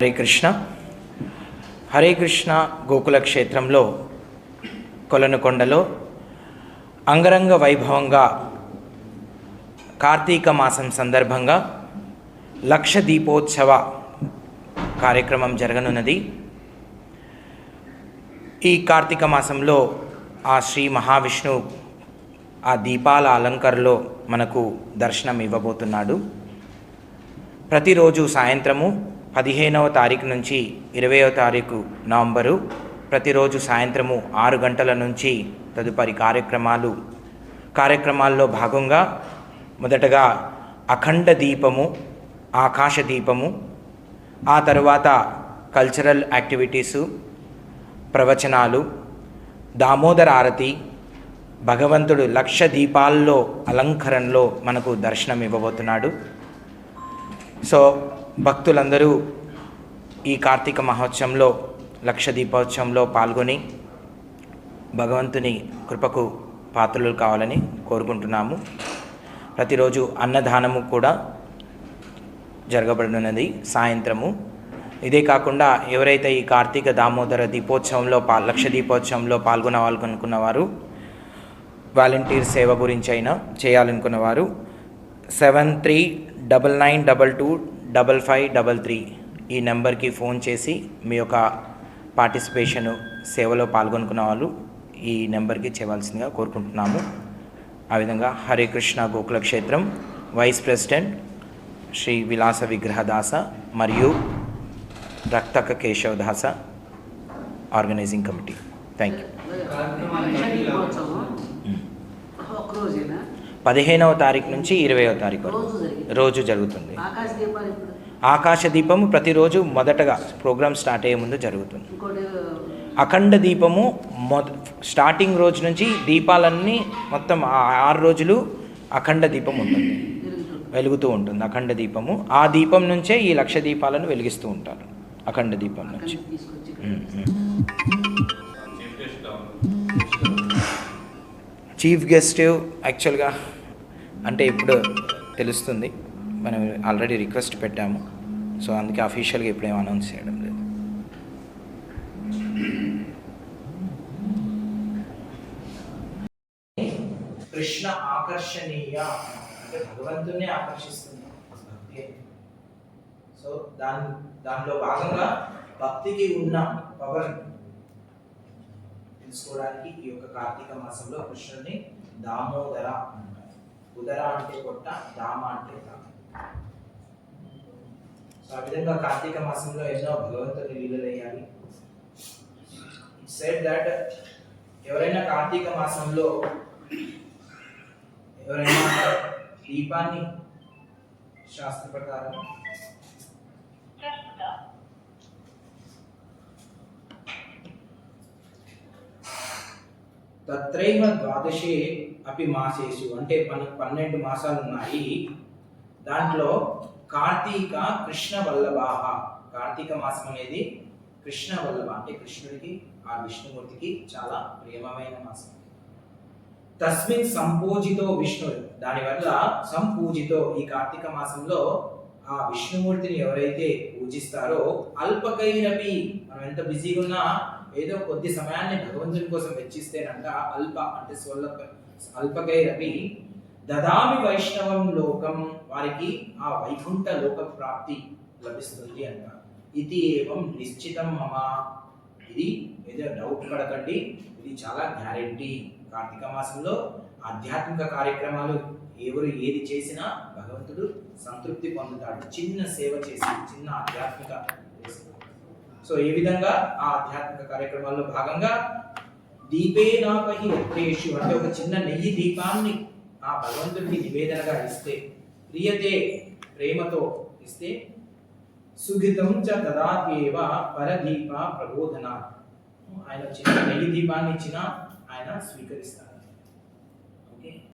హరే కృష్ణ. హరే కృష్ణ గోకుల క్షేత్రంలో కొలనుకొండలో అంగరంగ వైభవంగా కార్తీక మాసం సందర్భంగా లక్ష దీపోత్సవ కార్యక్రమం జరగనున్నది. ఈ కార్తీక మాసంలో ఆ శ్రీ మహావిష్ణు ఆ దీపాల అలంకరలో మనకు దర్శనం ఇవ్వబోతున్నాడు ప్రతిరోజు సాయంత్రము పదిహేనవ తారీఖు నుంచి ఇరవయవ తారీఖు నవంబరు ప్రతిరోజు సాయంత్రము ఆరు గంటల నుంచి తదుపరి కార్యక్రమాలు. కార్యక్రమాల్లో భాగంగా మొదటగా అఖండ దీపము ఆకాశ దీపము ఆ తరువాత కల్చరల్ యాక్టివిటీసు ప్రవచనాలు దామోదర ఆరతి భగవంతుడు లక్ష దీపాల్లో అలంకరణలో మనకు దర్శనం ఇవ్వబోతున్నాడు సో భక్తులందరూ ఈ కార్తీక మహోత్సవంలో లక్ష దీపోత్సవంలో పాల్గొని భగవంతుని కృపకు పాత్రలు కావాలని కోరుకుంటున్నాము. ప్రతిరోజు అన్నదానము కూడా జరగబడినది సాయంత్రము. ఇదే కాకుండా ఎవరైతే ఈ కార్తీక దామోదర దీపోత్సవంలో పా లక్ష దీపోత్సవంలో పాల్గొనవాలనుకున్న వారు వాలంటీర్ సేవ గురించి అయినా చేయాలనుకున్న వారు seven three double nine double two double five double three ఈ నెంబర్కి ఫోన్ చేసి మీ యొక్క పార్టిసిపేషన్ సేవలో పాల్గొనుకున్న వాళ్ళు ఈ నెంబర్కి చేయవలసిందిగా కోరుకుంటున్నాము. ఆ విధంగా హరే కృష్ణ గోకుల క్షేత్రం వైస్ ప్రెసిడెంట్ శ్రీ విలాస విగ్రహదాస మరియు రక్తక కేశవదాస ఆర్గనైజింగ్ కమిటీ. థ్యాంక్ యూ పదిహేనవ తారీఖు నుంచి ఇరవయవ తారీఖు వరకు. రోజు జరుగుతుంది. ఆకాశ దీపము ప్రతిరోజు మొదటగా ప్రోగ్రామ్ స్టార్ట్ అయ్యే ముందు జరుగుతుంది. అఖండ దీపము మొద స్టార్టింగ్ రోజు నుంచి దీపాలన్నీ మొత్తం ఆరు రోజులు అఖండ దీపం ఉంటుంది. వెలుగుతూ ఉంటుంది. అఖండ దీపము. ఆ దీపం నుంచే ఈ లక్ష దీపాలను వెలిగిస్తూ ఉంటారు. అఖండ దీపం నుంచి. చీఫ్ గెస్ట్ యాక్చువల్గా అంటే ఇప్పుడు తెలుస్తుంది. మనం ఆల్రెడీ రిక్వెస్ట్ పెట్టాము. సో అందుకే అఫీషియల్గా ఇప్పుడు ఏం అనౌన్స్ చేయడం లేదు. కృష్ణ ఆకర్షణీయ అంటే భగవంతుని ఆకర్షిస్తుంది. సో దాని దానిలో భాగంగా భక్తికి ఉన్న పవర్ తీసుకోవడానికి ఈ యొక్క కార్తీక మాసంలో కృష్ణుడిని దామోదర అంటారు. ఉదర అంటే పొట్ట దామ అంటే తామ. సో ఆ విధంగా కార్తీక మాసంలో ఎన్నో భగవంతుని లీలలయ్యాలి సెడ్ దట్ ఎవరైనా కార్తీక మాసంలో ఎవరైనా దీపాన్ని శాస్త్ర ప్రకారం తత్రైవ ద్వాదశే అపి మాసేసు అంటే పన్ పన్నెండు మాసాలు ఉన్నాయి దాంట్లో కార్తీక కృష్ణ వల్లభాహ కార్తీక మాసం అనేది కృష్ణ వల్లభ అంటే కృష్ణుడికి ఆ విష్ణుమూర్తికి చాలా ప్రేమమైన మాసం. తస్మిన్ సంపూజితో విష్ణు దానివల్ల సంపూజితో ఈ కార్తీక మాసంలో ఆ విష్ణుమూర్తిని ఎవరైతే పూజిస్తారో అల్పకైరపి. మనం ఎంత బిజీగా ఉన్నా ఏదో కొద్ది సమయాన్ని భగవంతుని కోసం వెచ్చిస్తేనంట అల్ప అంటే స్వల్ప అల్పకైరపి దదామి వైష్ణవం లోకం వారికి ఆ వైకుంఠ లోక ప్రాప్తి లభిస్తుంది అంట ఇది ఏవం నిశ్చితం మమ. ఇది ఏదో డౌట్ పడకండి. ఇది చాలా గ్యారెంటీ కార్తీక మాసంలో ఆధ్యాత్మిక కార్యక్రమాలు ఎవరు ఏది చేసినా భగవంతుడు సంతృప్తి పొందుతాడు. చిన్న సేవ చేసి చిన్న ఆధ్యాత్మిక సో ఈ విధంగా ఆ ఆధ్యాత్మిక కార్యక్రమాల్లో భాగంగా దీపేనాపహి యత్రేషు అంటే ఒక చిన్న నెయ్యి దీపాన్ని ఆ భగవంతుడికి నివేదనగా ఇస్తే ప్రియతే ప్రేమతో ఇస్తే సుగితం చ తదాత్యేవ పరదీప ప్రబోధన. ఆయన చిన్న నెయ్యి దీపాన్ని ఇచ్చినా ఆయన స్వీకరిస్తారు ఓకే?